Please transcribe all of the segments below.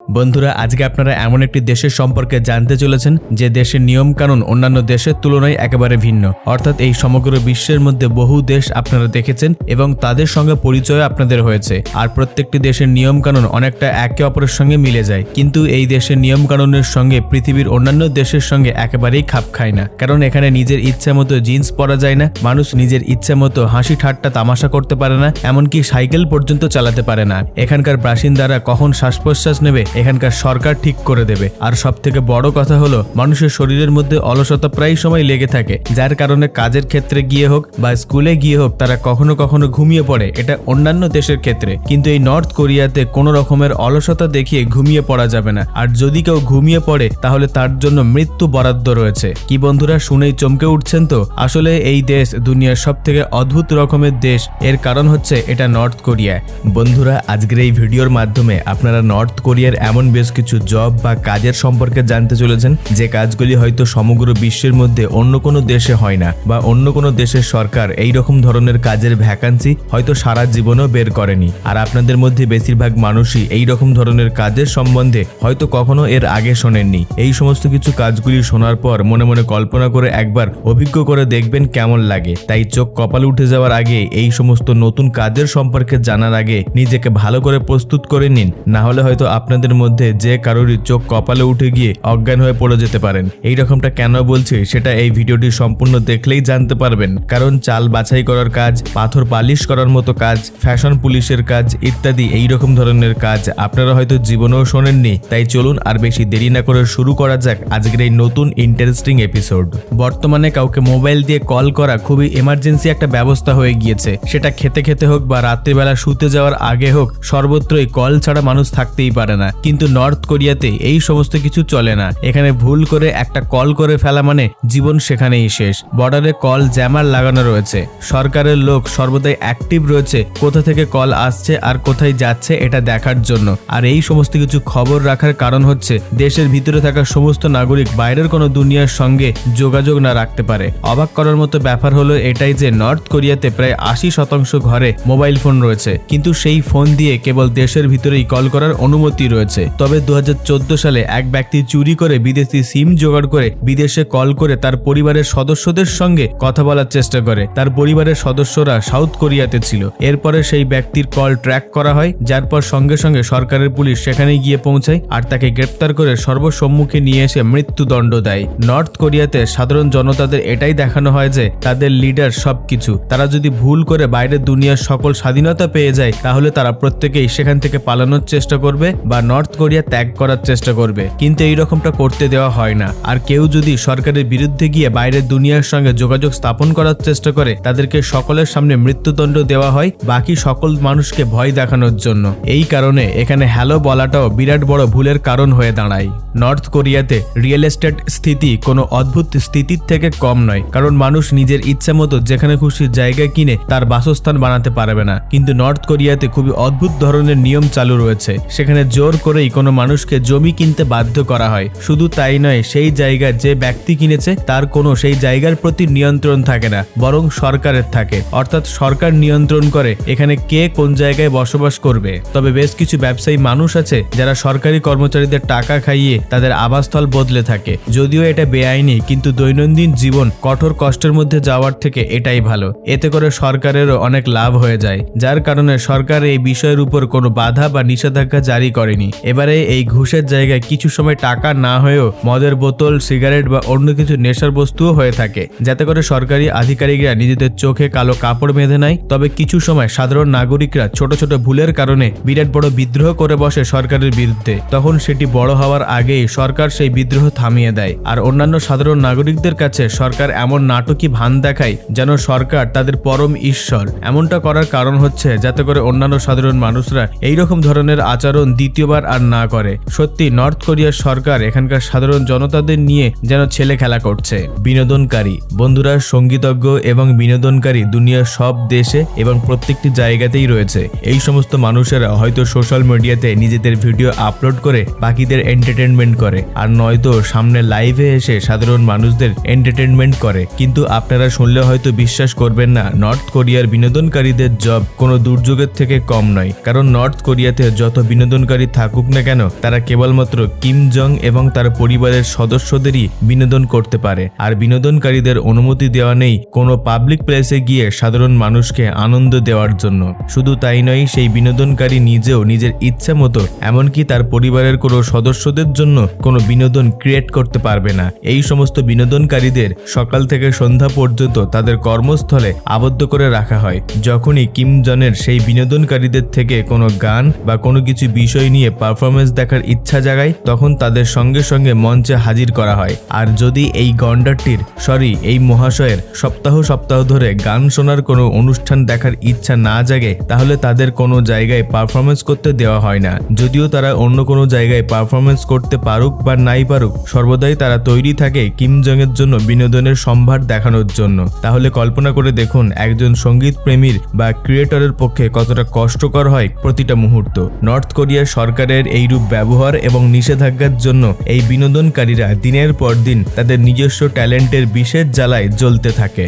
বন্ধুরা, আজকে আপনারা এমন একটি দেশের সম্পর্কে জানতে চলেছেন যে দেশের নিয়মকানুন অন্যান্য দেশের তুলনায় একেবারে ভিন্ন। অর্থাৎ এই সমগ্র বিশ্বের মধ্যে বহু দেশ আপনারা দেখেছেন এবং তাদের সঙ্গে পরিচয় আপনাদের হয়েছে। আর প্রত্যেকটি দেশের নিয়মকানুন অনেকটা একে অপরের সঙ্গে মিলে যায়। কিন্তু এই দেশের নিয়মকানুনের সঙ্গে পৃথিবীর অন্যান্য দেশের সঙ্গে একেবারেই খাপ খায় না। কারণ এখানে নিজের ইচ্ছা মতো জিন্স পরা যায় না, মানুষ নিজের ইচ্ছা মতো হাসি ঠাট্টা তামাশা করতে পারে না, এমনকি সাইকেল পর্যন্ত চালাতে পারে না। এখানকার বাসিন্দারা কখন শ্বাস প্রশ্বাস নেবে এখানকার সরকার ঠিক করে দেবে। আর সব থেকে বড় কথা হলো, মানুষের শরীরের মধ্যে অলসতা প্রায় সময় লেগে থাকে। যার কারণে কাজের ক্ষেত্রে গিয়ে হোক বা স্কুলে গিয়ে হোক, তারা কখনো কখনো ঘুমিয়ে পড়ে। এটা অন্যান্য দেশের ক্ষেত্রে। কিন্তু এই নর্থ কোরিয়াতে কোনো রকমের অলসতা দেখিয়ে ঘুমিয়ে পড়া যাবে না। আর যদি কেউ ঘুমিয়ে পড়ে, তাহলে তার জন্য মৃত্যু বরাদ্দ রয়েছে। কি বন্ধুরা, শুনেই চমকে উঠছেন তো? আসলে এই দেশ দুনিয়ার সব থেকে অদ্ভুত রকমের দেশ। এর কারণ হচ্ছে এটা নর্থ কোরিয়া। বন্ধুরা, আজকের এই ভিডিওর মাধ্যমে আপনারা নর্থ কোরিয়ার এমন বেশ কিছু জব বা কাজের সম্পর্কে জানতে চলেছেন, যে কাজগুলি হয়তো সমগ্র বিশ্বের মধ্যে অন্য কোনো দেশে হয় না বা অন্য কোনো দেশের সরকার এই রকম ধরনের কাজের ভ্যাকান্সি হয়তো সারা জীবনও বের করেনি। আর আপনাদের মধ্যে বেশিরভাগ মানুষই এই রকম ধরনের কাজের সম্বন্ধে হয়তো কখনো এর আগে শোনেননি। এই সমস্ত কিছু কাজগুলি শোনার পর মনে মনে কল্পনা করে একবার অভিজ্ঞ করে দেখবেন কেমন লাগে। তাই চোখ কপাল উঠে যাওয়ার আগে এই সমস্ত নতুন কাজের সম্পর্কে জানার আগে নিজেকে ভালো করে প্রস্তুত করে নিন। না হলে হয়তো আপনাদের মধ্যে যে কারোরই চোখ কপালে উঠে গিয়ে অজ্ঞান হয়ে পড়ে যেতে পারেন। এই রকমটা কেন বলছি সেটা এই ভিডিওটি সম্পূর্ণ দেখলেই জানতে পারবেন। কারণ চাল বাছাই করার কাজ, পাথর পালিশ করার মতো কাজ, ফ্যাশন পুলিশের কাজ ইত্যাদি এই রকম ধরনের কাজ আপনারা হয়তো জীবনেও শোনেননি। তাই চলুন আর বেশি দেরি না করে শুরু করা যাক আজকের এই নতুন ইন্টারেস্টিং এপিসোড বর্তমানে কাউকে মোবাইল দিয়ে কল করা খুবই এমার্জেন্সি একটা ব্যবস্থা হয়ে গিয়েছে। সেটা খেতে খেতে হোক বা রাত্রিবেলা শুতে যাওয়ার আগে হোক, সর্বত্রই কল ছাড়া মানুষ থাকতেই পারে না। কিন্তু নর্থ কোরিয়াতে এই সমস্ত কিছু চলে না। এখানে ভুল করে একটা কল করে ফেলা মানে জীবন সেখানেই শেষ। বর্ডারে কল জ্যামার লাগানো রয়েছে। সরকারের লোক সর্বদাই অ্যাক্টিভ রয়েছে, কোথা থেকে কল আসছে আর কোথায় যাচ্ছে এটা দেখার জন্য। আর এই সমস্ত কিছু খবর রাখার কারণ হচ্ছে, দেশের ভিতরে থাকা সমস্ত নাগরিক বাইরের কোনো দুনিয়ার সঙ্গে যোগাযোগ না রাখতে পারে। অবাক করার মতো ব্যাপার হলো এটাই যে নর্থ কোরিয়াতে প্রায় আশি শতাংশ ঘরে মোবাইল ফোন রয়েছে। কিন্তু সেই ফোন দিয়ে কেবল দেশের ভিতরেই কল করার অনুমতি রয়েছে। তবে দুহাজার চোদ্দ সালে এক ব্যক্তি চুরি করে বিদেশি সিম জোগাড় করে বিদেশে কল করে তার পরিবারের সদস্যদের সঙ্গে কথা বলার চেষ্টা করে। তার পরিবারের সদস্যরা সাউথ কোরিয়াতে ছিল। এরপরে সেই ব্যক্তির কল ট্র্যাক করা হয়, যার পর সঙ্গে সঙ্গে সরকারের পুলিশ সেখানে গিয়ে পৌঁছায় আর তাকে গ্রেপ্তার করে সর্বসম্মুখে নিয়ে এসে মৃত্যুদণ্ড দেয়। নর্থ কোরিয়াতে সাধারণ জনতাদের এটাই দেখানো হয় যে তাদের লিডার সবকিছু। তারা যদি ভুল করে বাইরের দুনিয়ার সকল স্বাধীনতা পেয়ে যায়, তাহলে তারা প্রত্যেকেই সেখান থেকে পালানোর চেষ্টা করবে বা নর্থ কোরিয়া ত্যাগ করার চেষ্টা করবে। কিন্তু এই রকমটা করতে দেওয়া হয় না। আর কেউ যদি সরকারের বিরুদ্ধে গিয়ে বাইরের দুনিয়ার সঙ্গে যোগাযোগ স্থাপন করার চেষ্টা করে, তাদেরকে সকলের সামনে মৃত্যুদণ্ড দেওয়া হয় বাকি সকল মানুষকে ভয় দেখানোর জন্য। এই কারণে এখানে হ্যালো বলাটাও বিরাট বড় ভুলের কারণ হয়ে দাঁড়ায়। নর্থ কোরিয়াতে রিয়েল এস্টেট স্থিতি কোনো অদ্ভুত স্থিতির থেকে কম নয়। কারণ মানুষ নিজের ইচ্ছা মতো যেখানে খুশি জায়গা কিনে তার বাসস্থান বানাতে পারবে না। কিন্তু নর্থ কোরিয়াতে খুবই অদ্ভুত ধরনের নিয়ম চালু রয়েছে। সেখানে জোর করেই কোনো মানুষকে জমি কিনতে বাধ্য করা হয়। শুধু তাই নয়, সেই জায়গার যে ব্যক্তি কিনেছে তার কোনো সেই জায়গার প্রতি নিয়ন্ত্রণ থাকে না, বরং সরকারের থাকে। অর্থাৎ সরকার নিয়ন্ত্রণ করে এখানে কে কোন জায়গায় বসবাস করবে। তবে বেশ কিছু ব্যবসায়ী মানুষ আছে যারা সরকারি কর্মচারীদের টাকা খাইয়ে তাদের আবাসস্থল বদলে থাকে। যদিও এটা বেআইনি, কিন্তু দৈনন্দিন জীবন কঠোর কষ্টের মধ্যে যাওয়ার থেকে এটাই ভালো। এতে করে সরকারেরও অনেক লাভ হয়ে যায়, যার কারণে সরকার এই বিষয়ের উপর কোনো বাধা বা নিষেধাজ্ঞা জারি করেনি। এবারে এই ঘুষের জায়গায় কিছু সময় টাকা না হয়েও মদের বোতল, সিগারেট বা অন্য কিছু নেশার বস্তুও হয়ে থাকে। যাতে করে সরকারি আধিকারিকরা নিজেদের চোখে কালো কাপড় বেঁধে নেয়। তবে কিছু সময় সাধারণ নাগরিকরা ছোট ছোট ভুলের কারণে বিরাট বড় বিদ্রোহ করে বসে সরকারের বিরুদ্ধে। তখন সেটি বড় হওয়ার আগেই সরকার সেই বিদ্রোহ থামিয়ে দেয়। আর অন্যান্য সাধারণ নাগরিকদের কাছে সরকার এমন নাটকী ভান দেখায় যেন সরকার তাদের পরম ঈশ্বর। এমনটা করার কারণ হচ্ছে যাতে করে অন্যান্য সাধারণ মানুষরা এই রকম ধরনের আচরণ দ্বিতীয়বার আর না করে। সত্যি, নর্থ কোরিয়ার সরকার এখানকার সাধারণ জনতাদের নিয়ে যেন ছেলে খেলা করছে। বিনোদনকারী, বন্ধুরা, সঙ্গীতজ্ঞ এবং বিনোদনকারী দুনিয়ার সব দেশে এবং প্রত্যেকটি জায়গাতেই রয়েছে। এই সমস্ত মানুষেরা হয়তো সোশ্যাল মিডিয়াতে নিজেদের ভিডিও আপলোড করে বাকিদের এন্টারটেনমেন্ট এন্টারটেনমেন্ট করে। আর নয়তো সামনে লাইভে এসে সাধারণ মানুষদের এন্টারটেনমেন্ট করে। কিন্তু আপনারা শুনলে হয়তো বিশ্বাস করবেন না নর্থ কোরিয়ার বিনোদনকারীদের জব কোনো দুর্যোগের থেকে কম নয়। কারণ নর্থ কোরিয়াতে যত বিনোদনকারী থাকুক না কেন, তারা কেবলমাত্র কিম জং এবং তার পরিবারের সদস্যদেরই বিনোদন করতে পারে। আর বিনোদনকারীদের অনুমতি দেওয়া নেই কোনো পাবলিক প্লেসে গিয়ে সাধারণ মানুষকে আনন্দ দেওয়ার জন্য। শুধু তাই নয়, সেই বিনোদনকারী নিজেও নিজের ইচ্ছা মতো, এমনকি তার পরিবারের কোনো সদস্যদের জন্য কোনো বিনোদন ক্রিয়েট করতে পারবে না। এই সমস্ত বিনোদনকারীদের সকাল থেকে সন্ধ্যা পর্যন্ত তাদের কর্মস্থলে আবদ্ধ করে রাখা হয়। যখনই কিম জনের সেই বিনোদনকারীদের থেকে কোনো গান বা কোনো কিছু বিষয় নিয়ে পারফরমেন্স দেখার ইচ্ছা জাগায়, তখন তাদের সঙ্গে সঙ্গে মঞ্চে হাজির করা হয়। আর যদি এই গন্ডারটির সরি এই মহাশয়ের সপ্তাহ সপ্তাহ ধরে গান শোনার কোনো অনুষ্ঠান দেখার ইচ্ছা না জাগে, তাহলে তাদের কোনো জায়গায় পারফরমেন্স করতে দেওয়া হয় না। যদিও তারা অন্য কোনো জায়গায় পারফরমেন্স করতে পারুক বা নাই পারুক, সর্বদাই তারা তৈরি থাকে কিম জং এর জন্য বিনোদনের সম্ভার দেখানোর জন্য। তাহলে কল্পনা করে দেখুন, একজন সংগীত প্রেমীর বা ক্রিয়েটরের পক্ষে কতটা কষ্টকর হয় প্রতিটা মুহূর্ত। নর্থ কোরিয়ার সরকারের এইরূপ ব্যবহার এবং নিষেধাজ্ঞার জন্য এই বিনোদনকারীরা দিনের পর দিন তাদের নিজস্ব ট্যালেন্টের বিশেষ জ্বালায় জ্বলতে থাকে।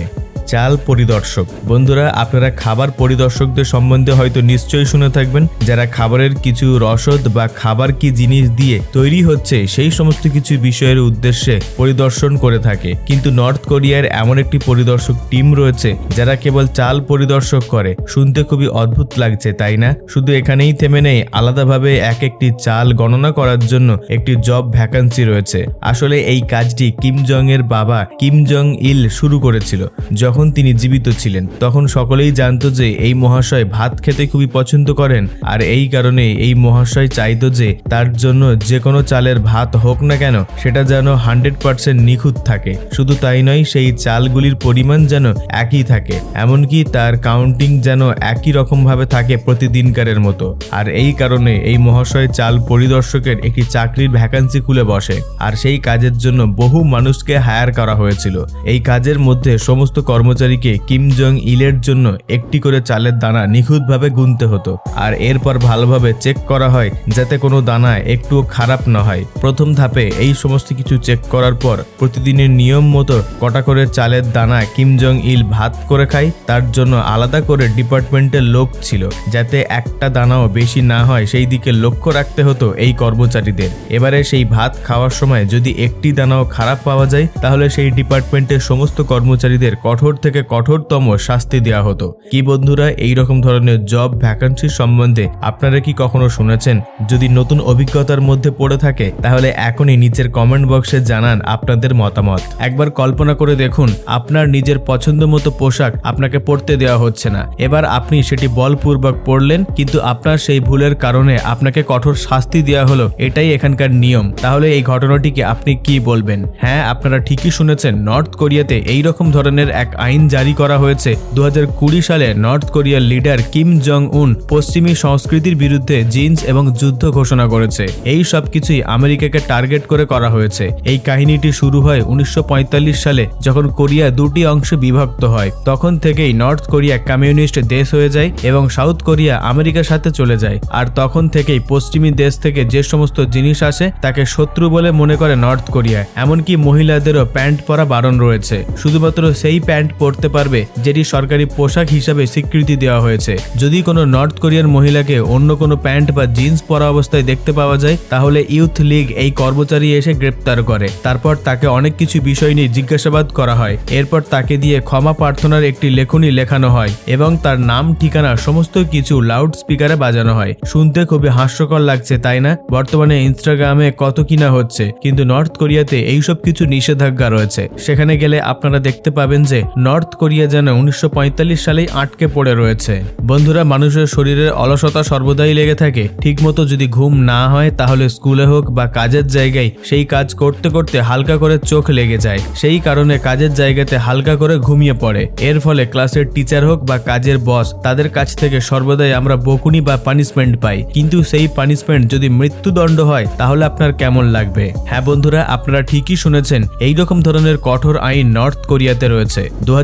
চাল পরিদর্শক। বন্ধুরা, আপনারা খাবার পরিদর্শকদের সম্বন্ধে হয়তো নিশ্চয়ই শুনে থাকবেন, যারা খাবারের কিছু রসদ বা খাবার কি জিনিস দিয়ে তৈরি হচ্ছে সেই সমস্ত কিছু বিষয়ের উদ্দেশ্যে পরিদর্শন করে থাকে। কিন্তু নর্থ কোরিয়ার এমন একটি পরিদর্শক টিম রয়েছে, যারা কেবল চাল পরিদর্শক করে। শুনতে খুবই অদ্ভুত লাগছে, তাই না? শুধু এখানেই থেমে নেই, আলাদাভাবে এক একটি চাল গণনা করার জন্য একটি জব ভ্যাকান্সি রয়েছে। আসলে এই কাজটি কিম জং এর বাবা কিম জং ইল শুরু করেছিল, যখন তিনি জীবিত ছিলেন, তখন সকলেই জানতো যে এই মহাশয় ভাত খেতে খুবই পছন্দ করেন। আর এই কারণে এই মহাশয় চাইতো যে তার জন্য যে কোনো চালের ভাত হোক না কেন, সেটা যেন হান্ড্রেড পার্সেন্ট নিখুঁত থাকে। শুধু তাই নয়, সেই চালগুলির পরিমাণ যেন একই থাকে। এমনকি তার কাউন্টিং যেন একই রকমভাবে থাকে প্রতিদিনকারের মতো। আর এই কারণে এই মহাশয় চাল পরিদর্শকের একটি চাকরির ভ্যাকান্সি খুলে বসে। আর সেই কাজের জন্য বহু মানুষকে হায়ার করা হয়েছিল। এই কাজের মধ্যে সমস্ত কর্মচারীকে কিম জং ইলের জন্য একটি করে চালের দানা নিখুঁতভাবে গুনতে হতো। আর এরপর ভালোভাবে চেক করা হয় যাতে কোনো দানা একটুও খারাপ না হয়। প্রথম ধাপে এই সমস্ত কিছু চেক করার পর প্রতিদিনের নিয়ম মতো কটা করে চালের দানা কিম জং ইল ভাত করে খায়। তার জন্য আলাদা করে ডিপার্টমেন্টের লোক ছিল যাতে একটা দানাও বেশি না হয়। সেই দিকে লক্ষ্য রাখতে হতো এই কর্মচারীদের। এবারে সেই ভাত খাওয়ার সময় যদি একটি দানাও খারাপ পাওয়া যায়, তাহলে সেই ডিপার্টমেন্টের সমস্ত কর্মচারীদের কঠোর থেকে কঠোরতম শাস্তি দেওয়া হতো। কি বন্ধুরা, এই রকম ধরনের জব ভ্যাকান্সির সম্বন্ধে আপনারা কি কখনো শুনেছেন? যদি নতুন অভিজ্ঞতার মধ্যে পড়ে থাকে, তাহলে এখনই নিচের কমেন্ট বক্সে জানান আপনাদের মতামত। একবার কল্পনা করে দেখুন, আপনার নিজের পছন্দ মতো পোশাক আপনাকে পরতে দেওয়া হচ্ছে না। এবার আপনি সেটি বলপূর্বক পড়লেন কিন্তু আপনার সেই ভুলের কারণে আপনাকে কঠোর শাস্তি দেওয়া হলো, এটাই এখানকার নিয়ম। তাহলে এই ঘটনাটিকে আপনি কি বলবেন? হ্যাঁ আপনারা ঠিকই শুনেছেন, নর্থ কোরিয়াতে এই রকম ধরনের এক আইন জারি করা হয়েছে। দু হাজার কুড়ি সালে নর্থ কোরিয়ার লিডার কিম জং উন পশ্চিমী সংস্কৃতির বিরুদ্ধে জিন্স এবং যুদ্ধ ঘোষণা করেছে। এই সব কিছুই আমেরিকাকে টার্গেট করে করা হয়েছে। এই কাহিনীটি শুরু হয় উনিশশো পঁয়তাল্লিশ সালে যখন কোরিয়া দুটি অংশে বিভক্ত হয়। তখন থেকেই নর্থ কোরিয়া কমিউনিস্ট দেশ হয়ে যায় এবং সাউথ কোরিয়া আমেরিকার সাথে চলে যায়। আর তখন থেকেই পশ্চিমী দেশ থেকে যে সমস্ত জিনিস আসে, তাকে শত্রু বলে মনে করে নর্থ কোরিয়া। এমনকি মহিলাদেরও প্যান্ট পরা বারণ রয়েছে। শুধুমাত্র সেই প্যান্ট পরতে পারবে, যেটি সরকারি পোশাক হিসাবে স্বীকৃতি দেওয়া হয়েছে। যদি কোনো নর্থ কোরিয়ার মহিলাকে অন্য কোনো প্যান্ট বা জিন্স পরা অবস্থায় দেখতে পাওয়া যায়, তাহলে ইউথ লীগ এই কর্মচারী এসে গ্রেপ্তার করে। তারপর তাকে অনেক কিছু বিষয় নিয়ে জিজ্ঞাসাবাদ করা হয়। এরপর তাকে দিয়ে ক্ষমা প্রার্থনার একটি লেখনী লেখানো হয় এবং তার নাম, ঠিকানা, সমস্ত কিছু লাউড স্পিকারে বাজানো হয়। শুনতে খুবই হাস্যকর লাগছে, তাই না? বর্তমানে ইনস্টাগ্রামে কত কিনা হচ্ছে, কিন্তু নর্থ কোরিয়াতে এইসব কিছু নিষেধাজ্ঞা রয়েছে। সেখানে গেলে আপনারা দেখতে পাবেন যে নর্থ কোরিয়া যেন উনিশশো পঁয়তাল্লিশ সালেই আটকে পড়ে রয়েছে। বন্ধুরা, মানুষের শরীরের অলসতা সর্বদাই লেগে থাকে। ঠিকমতো যদি ঘুম না হয়, তাহলে স্কুলে হোক বা কাজের জায়গায় সেই কাজ করতে করতে হালকা করে চোখ লেগে যায়। সেই কারণে কাজের জায়গাতে হালকা করে ঘুমিয়ে পড়ে। এর ফলে ক্লাসের টিচার হোক বা কাজের বস, তাদের কাছ থেকে সর্বদাই আমরা বকুনি বা পানিশমেন্ট পাই। কিন্তু সেই পানিশমেন্ট যদি মৃত্যুদণ্ড হয়, তাহলে আপনার কেমন লাগবে? হ্যাঁ বন্ধুরা, আপনারা ঠিকই শুনেছেন এই রকম ধরনের কঠোর আইন নর্থ কোরিয়াতে রয়েছে। দু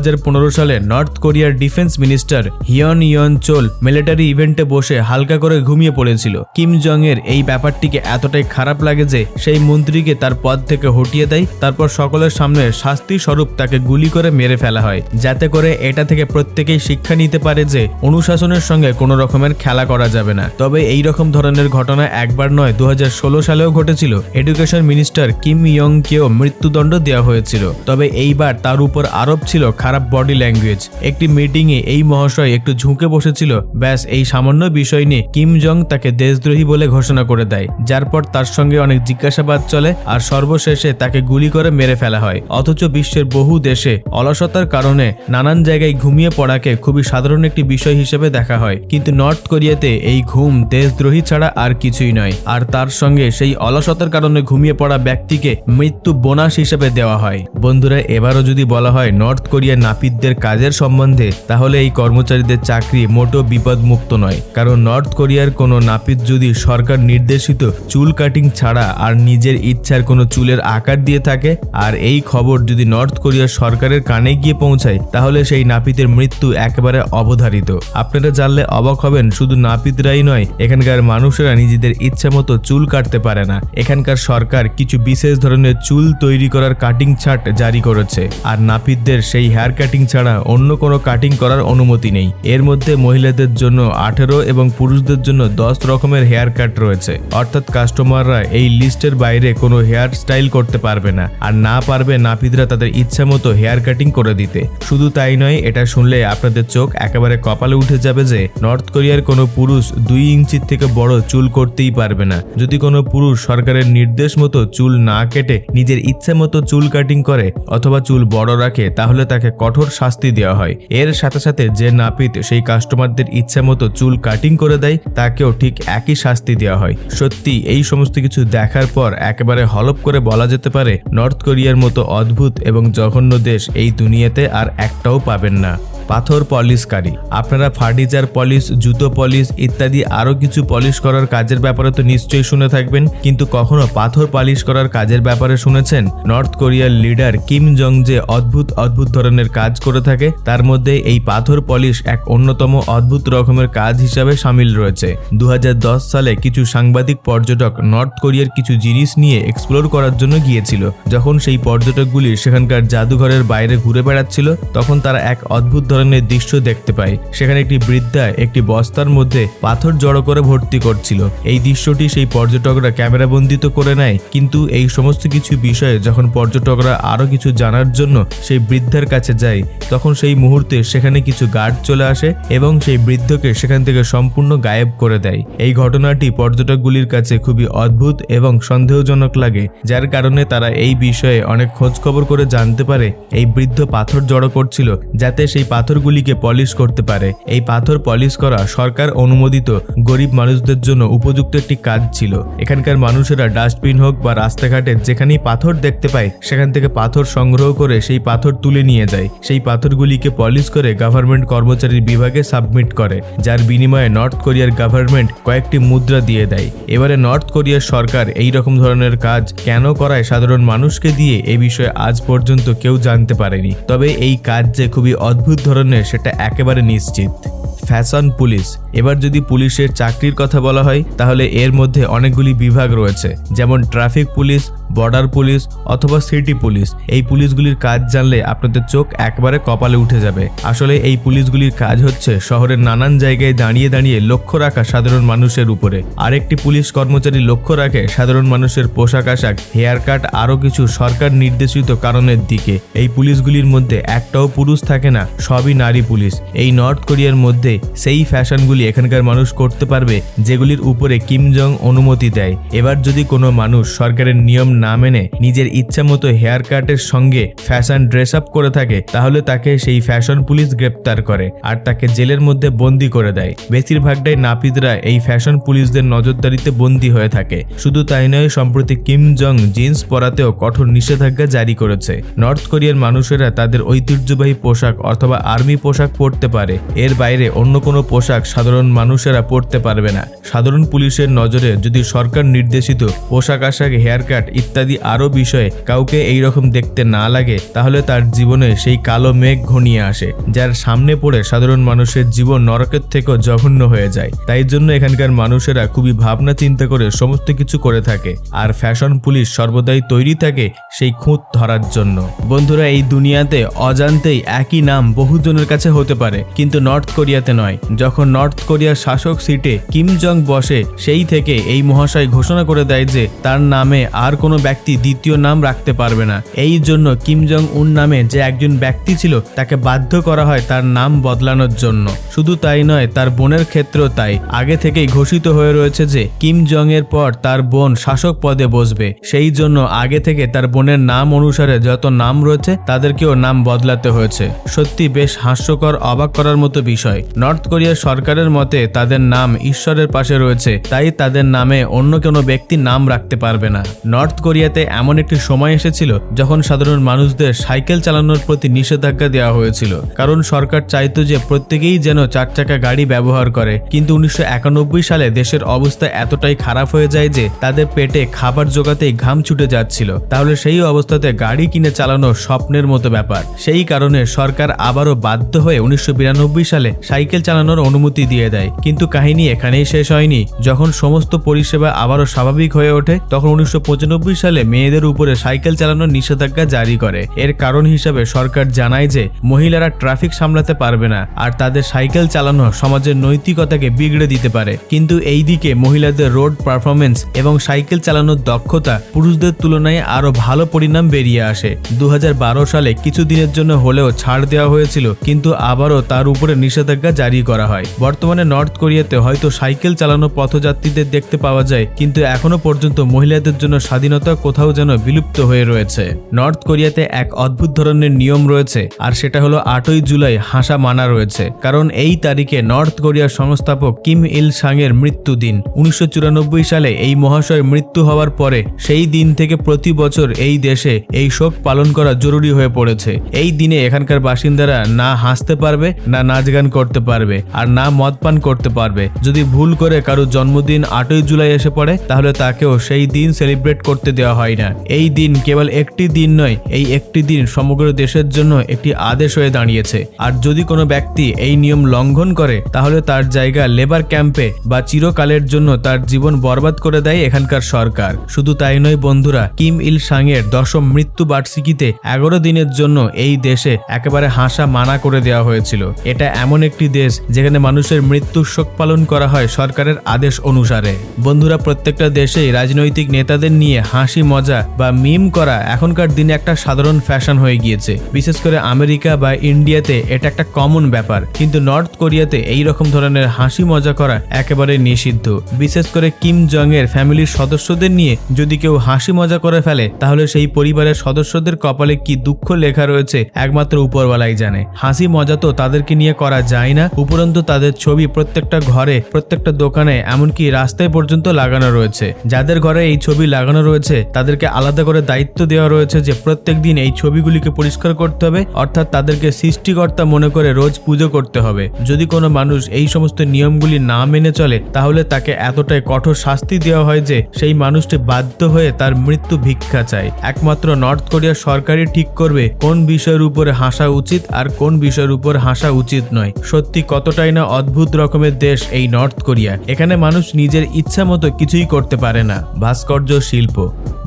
সালে নর্থ কোরিয়ার defence minister Hyon Yong Chol military ইভেন্টে বসে হালকা করে ঘুমিয়ে পড়েছিল। কিম জং এর এই ব্যাপারটিকে এতটাই খারাপ লাগে যে সেই মন্ত্রীকে তার পদ থেকে হটিয়ে দেয়, তারপর সকলের সামনে শাস্তি স্বরূপ তাকে গুলি করে মেরে ফেলা হয়। যাতে করে এটা থেকে প্রত্যেকেই শিক্ষা নিতে পারে যে অনুশাসনের সঙ্গে কোনো রকমের খেলা করা যাবে না। তবে এই রকম ধরনের ঘটনা একবার নয় দু সালেও ঘটেছিল। এডুকেশন মিনিস্টার কিম ইয়ং কেও মৃত্যুদণ্ড দেওয়া হয়েছিল। তবে এইবার তার উপর আরোপ ছিল খারাপ বডি ল্যাঙ্গুয়েজ একটি মিটিংয়ে এই মহাশয় একটু ঝুঁকে বসেছিল। ব্যাস, এই সামান্য বিষয় নিয়ে কিম জং তাকে দেশদ্রোহী বলে ঘোষণা করে দেয়। যার পর তার সঙ্গে অনেক জিজ্ঞাসাবাদ চলে আর সর্বশেষে তাকে গুলি করে মেরে ফেলা হয়। অথচ বিশ্বের বহু দেশে অলসতার কারণে নানান জায়গায় ঘুমিয়ে পড়াকে খুবই সাধারণ একটি বিষয় হিসেবে দেখা হয়। কিন্তু নর্থ কোরিয়াতে এই ঘুম দেশদ্রোহী ছাড়া আর কিছুই নয়। আর তার সঙ্গে সেই অলসতার কারণে ঘুমিয়ে পড়া ব্যক্তিকে মৃত্যু বোনাস হিসেবে দেওয়া হয়। বন্ধুরা, এবারও যদি বলা হয় নর্থ কোরিয়ার নাপিতদের কাজের সম্বন্ধে, তাহলে এই কর্মচারীদের চাকরি মোটেও বিপদমুক্ত নয়। কারণ নর্থ কোরিয়ার কোনো নাপিত যদি সরকার নির্দেশিত চুল কাটিং ছাড়া আর নিজের ইচ্ছার কোনো চুলের আকার দিয়ে থাকে, আর এই খবর যদি নর্থ কোরিয়ার সরকারের কানে গিয়ে পৌঁছায়, তাহলে সেই নাপিতের মৃত্যু একেবারে অবধারিত। আপনারা জানলে অবাক হবেন, শুধু নাপিতরাই নয়, এখানকার মানুষেরা নিজেদের ইচ্ছা মতো চুল কাটতে পারে না। এখানকার সরকার কিছু বিশেষ ধরনের চুল তৈরি করার কাটিং ছাট জারি করেছে, আর নাপিতদের সেই হেয়ার কাটিং ছাড়া অন্য কোনো কাটিং করার অনুমতি নেই। এর মধ্যে মহিলাদের জন্য আঠেরো এবং পুরুষদের জন্য দশ রকমের হেয়ার কাট রয়েছে। অর্থাৎ কাস্টমাররা এই লিস্টের বাইরে কোনো হেয়ার স্টাইল করতে পারবে না। আর না পারবে নাপিতরা তাদের ইচ্ছা মতো হেয়ার কাটিং করে দিতে। শুধু তাই নয়, এটা শুনলে আপনাদের চোখ একেবারে কপালে উঠে যাবে যে নর্থ কোরিয়ার কোনো পুরুষ দুই ইঞ্চির থেকে বড় চুল করতেই পারবে না। যদি কোনো পুরুষ সরকারের নির্দেশ মতো চুল না কেটে নিজের ইচ্ছে মতো চুল কাটিং করে অথবা চুল বড় রাখে, তাহলে তাকে কঠোর শাস্তি দেওয়া হয়। এর সাথে সাথে যে নাপিত সেই কাস্টমারদের ইচ্ছে মতো চুল কাটিং করে দেয়, তাকেও ঠিক একই শাস্তি দেওয়া হয়। সত্যি, এই সমস্ত কিছু দেখার পর একেবারে হলপ করে বলা যেতে পারে, নর্থ কোরিয়ার মতো অদ্ভুত এবং জঘন্য দেশ এই দুনিয়াতে আর একটাও পাবেন না। পাথর পলিশকারী। আপনারা ফার্নিচার পলিশ, জুতো পলিশ ইত্যাদি আরও কিছু পলিশ করার কাজের ব্যাপারে তো নিশ্চয়ই শুনে থাকবেন, কিন্তু কখনো পাথর পলিশ করার কাজের ব্যাপারে শুনেছেন? নর্থ কোরিয়ার লিডার কিম জং যে অদ্ভুত অদ্ভুত ধরনের কাজ করে থাকে, তার মধ্যে এই পাথর পলিশ এক অন্যতম অদ্ভুত রকমের কাজ হিসাবে সামিল রয়েছে। দুহাজার দশ সালে কিছু সাংবাদিক পর্যটক নর্থ কোরিয়ার কিছু জিনিস নিয়ে এক্সপ্লোর করার জন্য গিয়েছিল। যখন সেই পর্যটকগুলি সেখানকার জাদুঘরের বাইরে ঘুরে বেড়াচ্ছিল, তখন তারা এক অদ্ভুত ধরনের দৃশ্য দেখতে পায়। সেখানে একটি বৃদ্ধা একটি বস্তার মধ্যে পাথর জড়ো করে ভর্তি করছিল। এই দৃশ্যটি সেই পর্যটকরা ক্যামেরাবন্দিত করে নেয়, কিন্তু এই সমস্ত কিছু বিষয়ে যখন পর্যটকরা আরও কিছু জানার জন্য সেই বৃদ্ধার কাছে যায় তখন সেই মুহূর্তে সেখানে কিছু গার্ড চলে আসে এবং সেই বৃদ্ধকে সেখান থেকে সম্পূর্ণ গায়েব করে দেয়। এই ঘটনাটি পর্যটকগুলির কাছে খুবই অদ্ভুত এবং সন্দেহজনক লাগে, যার কারণে তারা এই বিষয়ে অনেক খোঁজ খবর করে জানতে পারে এই বৃদ্ধ পাথর জড়ো করছিল, যাতে সেই পাথরগুলিকে পলিশ করতে পারে। এই পাথর পলিশ করা সরকার অনুমোদিত গরিব মানুষদের জন্য উপযুক্ত একটি কাজ ছিল। এখানকার মানুষেরা ডাস্টবিন হোক বা রাস্তাঘাটে যেখানেই পাথর দেখতে পায়, সেখান থেকে পাথর সংগ্রহ করে সেই পাথর তুলে নিয়ে যায় সেই পাথরগুলিকে পলিশ করে গভর্নমেন্ট কর্মচারীর বিভাগে সাবমিট করে, যার বিনিময়ে নর্থ কোরিয়ার গভর্নমেন্ট কয়েকটি মুদ্রা দিয়ে দেয়। এবারে নর্থ কোরিয়ার সরকার এই রকম ধরনের কাজ কেন করায় সাধারণ মানুষকে দিয়ে এ বিষয়ে আজ পর্যন্ত কেউ জানতে পারেনি। তবে এই কাজ যে খুবই অদ্ভুত ধরনের, সেটা একেবারে নিশ্চিত। ফ্যাশন পুলিশ এবার যদি পুলিশের চাকরির কথা বলা হয়, তাহলে এর মধ্যে অনেকগুলি বিভাগ রয়েছে। যেমন ট্রাফিক পুলিশ বর্ডার পুলিশ অথবা সিটি পুলিশ। এই পুলিশগুলির কাজ জানলে আপনাদের চোখ একবারে কপালে উঠে যাবে। আসলে এই পুলিশগুলির কাজ হচ্ছে শহরের নানান জায়গায় দাঁড়িয়ে দাঁড়িয়ে লক্ষ্য রাখা সাধারণ মানুষের উপরে। আরেকটি পুলিশ কর্মচারী লক্ষ্য রাখে সাধারণ মানুষের পোশাক আশাক, হেয়ার কাট, আরও কিছু সরকার নির্দেশিত কারণের দিকে। এই পুলিশগুলির মধ্যে একটাও পুরুষ থাকে না, সবই নারী পুলিশ। এই নর্থ কোরিয়ার মধ্যে সেই ফ্যাশনগুলি এখানকার মানুষ করতে পারবে, যেগুলির উপরে কিম জং অনুমতি দেয়। এবার যদি কোনো মানুষ সরকারের নিয়ম না মেনে নিজের ইচ্ছা মতো হেয়ার কাটের সঙ্গে ফ্যাশন ড্রেস আপ করে থাকে, তাহলে তাকে সেই ফ্যাশন পুলিশ গ্রেপ্তার করে আর তাকে জেলের মধ্যে বন্দি করে দেয়। বেশিরভাগটাই নাপিতরা এই ফ্যাশন পুলিশদের নজরদারিতে বন্দী হয়ে থাকে। শুধু তাই নয়, সম্প্রতি কিম জং জিন্স পরাতেও কঠোর নিষেধাজ্ঞা জারি করেছে। নর্থ কোরিয়ার মানুষেরা তাদের ঐতিহ্যবাহী পোশাক অথবা আর্মি পোশাক পরতে পারে। এর বাইরে অন্য কোনো পোশাক সাধারণ মানুষেরা পরতে পারবে না। সাধারণ পুলিশের নজরে যদি সরকার নির্দেশিত পোশাক আশাক হেয়ার কাট ইত্যাদি আরও বিষয়ে কাউকে এই রকম দেখতে না লাগে, তাহলে তার জীবনে সেই কালো মেঘ ঘনিয়ে আসে, যার সামনে পড়ে সাধারণ মানুষের জীবন নরকের থেকেও জঘন্য হয়ে যায়। তাই জন্য এখানকার মানুষেরা খুবই ভাবনা চিন্তা করে সমস্ত কিছু করে থাকে, আর ফ্যাশন পুলিশ সর্বদাই তৈরি থাকে সেই খুঁত ধরার জন্য। বন্ধুরা, এই দুনিয়াতে অজান্তেই একই নাম বহুজনের কাছে হতে পারে, কিন্তু নর্থ কোরিয়াতে নয়। যখন নর্থ কোরিয়ার শাসক সিটে কিম জং বসে, সেই থেকে এই মহাশয় ঘোষণা করে দেয় যে তার নামে আর কোনো ব্যক্তি দ্বিতীয় নাম রাখতে পারবে না। এই জন্য কিম জং উন নামে যে একজন ব্যক্তি ছিল, তাকে বাধ্য করা হয় তার নাম বদলানোর জন্য। শুধু তাই নয়, তার বোনের ক্ষেত্রেও তাই। আগে থেকেই ঘোষিত হয়ে রয়েছে যে, কিম জং এর পর তার বোন শাসক পদে বসবে। সেই জন্য আগে থেকে তার বোনের নাম অনুসারে যত নাম রয়েছে, তাদেরকেও নাম বদলাতে হয়েছে। সত্যি বেশ হাস্যকর, অবাক করার মতো বিষয়। নর্থ কোরিয়ার সরকারের মতে, তাদের নাম ঈশ্বরের পাশে রয়েছে, তাই তাদের নামে অন্য কোনো ব্যক্তি নাম রাখতে পারবে না। নর্থ কোরিয়াতে এমন একটি সময় এসেছিল যখন সাধারণ মানুষদের সাইকেল চালানোর প্রতি নিষেধাজ্ঞা দেওয়া হয়েছিল। কারণ সরকার চাইতো যে প্রত্যেকেই যেন চার চাকা গাড়ি ব্যবহার করে। কিন্তু উনিশশো একানব্বই সালে দেশের অবস্থা এতটাই খারাপ হয়ে যায় যে তাদের পেটে খাবার জোগাতেই ঘাম ছুটে যাচ্ছিল। তাহলে সেই অবস্থাতে গাড়ি কিনে চালানো স্বপ্নের মতো ব্যাপার। সেই কারণে সরকার আবারও বাধ্য হয়ে উনিশশো বিরানব্বই সালে সাইকেল চালানোর অনুমতি দিয়ে দেয়। কিন্তু কাহিনী এখানেই শেষ হয়নি। যখন সমস্ত পরিষেবা আবারও স্বাভাবিক হয়ে ওঠে, তখন উনিশশো পঁচানব্বই সালে মেয়েদের উপরে সাইকেল চালানোর নিষেধাজ্ঞা জারি করে। এর কারণ হিসাবে সরকার জানায় যে, মহিলারা ট্রাফিক সামলাতে পারবে না আর তাদের সাইকেল চালানো সমাজের নৈতিকতাকে বিগড়ে দিতে পারে। কিন্তু এই দিকে মহিলাদের রোড পারফরমেন্স এবং সাইকেল চালানোর দক্ষতা পুরুষদের তুলনায় আরও ভালো পরিণাম বেরিয়ে আসে। দু হাজার বারো সালে কিছু দিনের জন্য হলেও ছাড় দেওয়া হয়েছিল, কিন্তু আবারও তার উপরে নিষেধাজ্ঞা জারি করা হয়। বর্তমানে নর্থ কোরিয়াতে হয়তো সাইকেল চালানো পথযাত্রীদের দেখতে পাওয়া যায়, কিন্তু এখনও পর্যন্ত মহিলাদের জন্য স্বাধীনতা কোথাও যেন বিলুপ্ত হয়ে রয়েছে। নর্থ কোরিয়াতে এক অদ্ভুত ধরনের নিয়ম রয়েছে, আর সেটা হলো আটই জুলাই হাসা মানা রয়েছে। কারণ এই তারিখে নর্থ কোরিয়ার সংস্থাপক কিম ইল সাংয়ের মৃত্যু দিন। উনিশশো সালে এই মহাশয়ের মৃত্যু হওয়ার পরে সেই দিন থেকে প্রতি বছর এই দেশে এই শোক পালন করা জরুরি হয়ে পড়েছে। এই দিনে এখানকার বাসিন্দারা না হাসতে পারবে, না নাচ গান করতে পারবে, আর না মদ পান করতে পারবে। যদি ভুল করে কারও জন্মদিন আটই জুলাই এসে পড়ে, তাহলে তাকেও সেই দিন সেলিব্রেট করতে দেওয়া হয় না। এই দিন কেবল একটি দিন নয়, এই একটি দিন সমগ্র দেশের জন্য একটি আদেশ হয়ে দাঁড়িয়েছে। আর যদি কোনো ব্যক্তি এই নিয়ম লঙ্ঘন করে, তাহলে তার জায়গা লেবার ক্যাম্পে বা চিরকালের জন্য তার জীবন বরবাদ করে দেয় এখানকার সরকার। শুধু তাই নয় বন্ধুরা, কিম ইল সাংয়ের দশম মৃত্যু বার্ষিকীতে এগারো দিনের জন্য এই দেশে একেবারে হাসা মানা করে দেওয়া হয়েছিল। এটা এমন একটি দেশ যেখানে মানুষের মৃত্যু শোক পালন করা হয় সরকারের আদেশ অনুসারে। বন্ধুরা, প্রত্যেকটা দেশেই রাজনৈতিক নেতাদের নিয়ে হাসি মজা বা মিম করা এখনকার দিনে একটা সাধারণ ফ্যাশন হয়ে গিয়েছে। বিশেষ করে আমেরিকা বা ইন্ডিয়াতে এটা একটা কমন ব্যাপার। কিন্তু নর্থ কোরিয়াতে এই রকম ধরনের হাসি মজা করা একেবারে নিষিদ্ধ। বিশেষ করে কিম জং এর ফ্যামিলির সদস্যদের নিয়ে যদি কেউ হাসি মজা করে ফেলে, তাহলে সেই পরিবারের সদস্যদের কপালে কি দুঃখ লেখা রয়েছে একমাত্র উপরওয়ালাই জানে। হাসি মজা তো তাদেরকে নিয়ে করা যায় না, উপরন্তু তাদের ছবি প্রত্যেকটা ঘরে, প্রত্যেকটা দোকানে, এমনকি রাস্তায় পর্যন্ত লাগানো রয়েছে। যাদের ঘরে এই ছবি লাগানো রয়েছে তাদেরকে আলাদা করে দায়িত্ব দেওয়া রয়েছে যে প্রত্যেক দিন এই ছবিগুলিকে পরিষ্কার করতে হবে, অর্থাৎ তাদেরকে সৃষ্টিকর্তা মনে করে রোজ পুজো করতে হবে। যদি কোনো মানুষ এই সমস্ত নিয়মগুলি না মেনে চলে, তাহলে তাকে এতটাই কঠোর শাস্তি দেওয়া হয় যে সেই মানুষটি বাধ্য হয়ে তার মৃত্যু ভিক্ষা চায়। একমাত্র নর্থ কোরিয়ার সরকারই ঠিক করবে কোন বিষয়ের উপরে হাসা উচিত আর কোন বিষয়ের উপর হাসা উচিত নয়। সত্যি কতটাই না অদ্ভুত রকমের দেশ এই নর্থ কোরিয়া। এখানে মানুষ নিজের ইচ্ছা মতো কিছুই করতে পারে না। ভাস্কর্য শিল্প।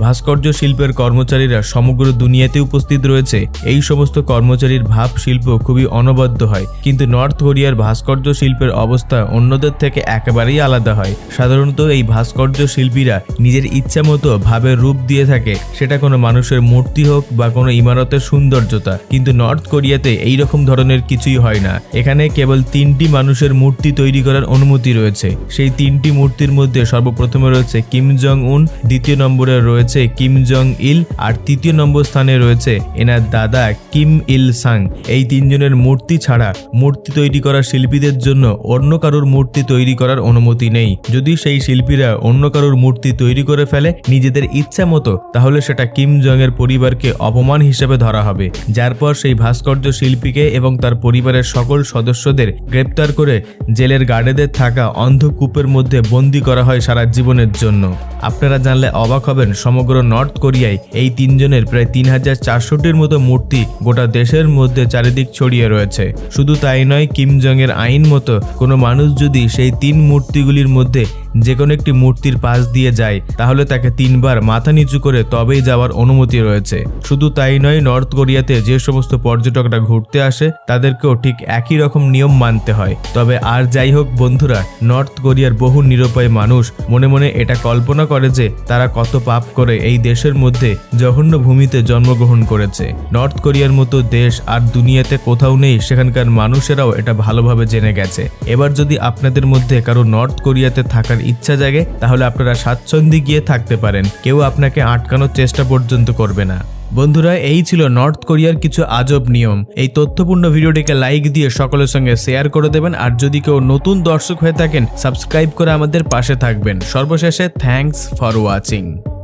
ভাস্কর্য শিল্পের কর্মচারীরা সমগ্র দুনিয়াতে উপস্থিত রয়েছে। এই সমস্ত কর্মচারীর ভাব শিল্প খুবই অনবদ্য হয়, কিন্তু নর্থ কোরিয়ার ভাস্কর্য শিল্পের অবস্থা অন্যদের থেকে একেবারেই আলাদা হয়। সাধারণত এই ভাস্কর্য শিল্পীরা নিজের ইচ্ছা মতো ভাবের রূপ দিয়ে থাকে, সেটা কোনো মানুষের মূর্তি হোক বা কোনো ইমারতের সৌন্দর্যতা। কিন্তু নর্থ কোরিয়াতে এই রকম ধরনের কিছুই হয় না। এখানে কেবল তিনটি মানুষের মূর্তি তৈরি করার অনুমতি রয়েছে। সেই তিনটি মূর্তির মধ্যে সর্বপ্রথমে রয়েছে কিম জং উন দ্বিতীয় নম্বরে রয়েছে কিম জং ইল আর তৃতীয় নম্বর স্থানে রয়েছে এনার দাদা কিম ইল সাং এই তিনজনের মূর্তি ছাড়া মূর্তি তৈরি করা শিল্পীদের জন্য অন্য কারোর মূর্তি তৈরি করার অনুমতি নেই। যদি সেই শিল্পীরা অন্য কারোর মূর্তি তৈরি করে ফেলে নিজেদের ইচ্ছা মতো, তাহলে সেটা কিম জং এর পরিবারকে অপমান হিসেবে ধরা হবে। যার পর সেই ভাস্কর্য শিল্পীকে এবং তার পরিবারের সকল সদস্যদের গ্রেপ্তার করে জেলের গার্ডেদের থাকা অন্ধকূপের মধ্যে বন্দি করা হয় সারা জীবনের জন্য। আপনারা জানলে অবাক হবেন সমগ্র নর্থ কোরিয়ায় এই তিনজনের প্রায় তিন হাজার চারশোটির মতো মূর্তি গোটা দেশের মধ্যে চারিদিক ছড়িয়ে রয়েছে। শুধু তাই নয়, কিম জং এর আইন মতো কোনো মানুষ যদি সেই তিন মূর্তিগুলির মধ্যে যে কোনো একটি মূর্তির পাশ দিয়ে যায়, তাহলে তাকে তিনবার মাথা নিচু করে তবেই যাওয়ার অনুমতি রয়েছে। শুধু তাই নয়, নর্থ কোরিয়াতে যে সমস্ত পর্যটকরা ঘুরতে আসে, তাদেরকেও ঠিক একই রকম নিয়ম মানতে হয়। তবে আর যাই হোক বন্ধুরা, নর্থ কোরিয়ার বহু নিরুপায় মানুষ মনে মনে এটা কল্পনা করে যে তারা কত পাপ করে এই দেশের মধ্যে জঘন্য ভূমিতে জন্মগ্রহণ করেছে। নর্থ কোরিয়ার মতো দেশ আর দুনিয়াতে কোথাও নেই, সেখানকার মানুষেরাও এটা ভালোভাবে জেনে গেছে। এবার যদি আপনাদের মধ্যে কারও নর্থ কোরিয়াতে থাকার ইচ্ছা জাগে, তাহলে আপনারা স্বাচ্ছন্দ্যে গিয়ে থাকতে পারেন। কেউ আপনাকে আটকানোর চেষ্টা পর্যন্ত করবে না। বন্ধুরা, এই ছিল নর্থ কোরিয়ার কিছু আজব নিয়ম। এই তথ্যপূর্ণ ভিডিওটিকে লাইক দিয়ে সকলের সঙ্গে শেয়ার করে দেবেন, আর যদি কেউ নতুন দর্শক হয়ে থাকেন, সাবস্ক্রাইব করে আমাদের পাশে থাকবেন। সর্বশেষে, থ্যাঙ্কস ফর ওয়াচিং।